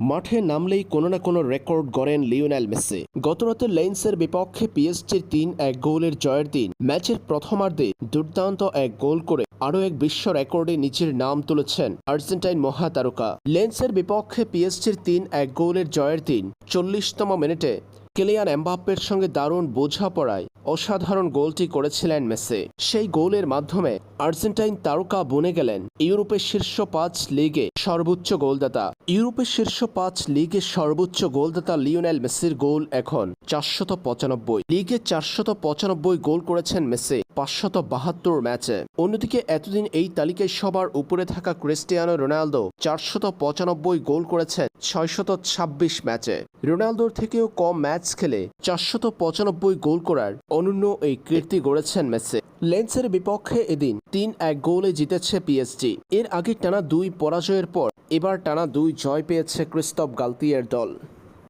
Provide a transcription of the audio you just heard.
মাঠে নামলেই কোনো না কোনো রেকর্ড গড়েন লিওনেল মেসি। গতরাতে লেন্সের বিপক্ষে পিএসজির তিন এক গোলের জয়ের দিন ম্যাচের প্রথমার্ধে দুর্দান্ত এক গোল করে আরও এক বিশ্ব রেকর্ডে নিজের নাম তুলেছেন আর্জেন্টাইন মহাতারকা। লেন্সের বিপক্ষে পিএসজির তিন এক গোলের জয়ের দিন চল্লিশতম মিনিটে কেলিয়ান এমবাপ্পের সঙ্গে দারুণ বোঝাপড়ায় অসাধারণ গোলটি করেছিলেন মেসি। সেই গোলের মাধ্যমে আর্জেন্টাইন তারকা বনে গেলেন ইউরোপের শীর্ষ পাঁচ লিগে সর্বোচ্চ গোলদাতা। ইউরোপের শীর্ষ পাঁচ লিগে সর্বোচ্চ গোলদাতা লিওনেল মেসির গোল এখন চারশত পঁচানব্বই লিগে চারশত পঁচানব্বই গোল করেছেন মেসি পাঁচশত বাহাত্তর ম্যাচে। অন্যদিকে এতদিন এই তালিকায় সবার উপরে থাকা ক্রিস্টিয়ানো রোনালদো চারশত পঁচানব্বই গোল করেছেন ছয়শত ছাব্বিশ ম্যাচে। রোনালদোর থেকেও কম ম্যাচ খেলে চারশত পঁচানব্বই গোল করার অনন্য এই কীর্তি গড়েছেন মেসে। লেন্সের বিপক্ষে এদিন তিন এক গোলে জিতেছে পিএসজি এর আগে টানা দুই পরাজয়ের পর এবার টানা দুই জয় পেয়েছে ক্রিস্তব গালতিয়ের দল।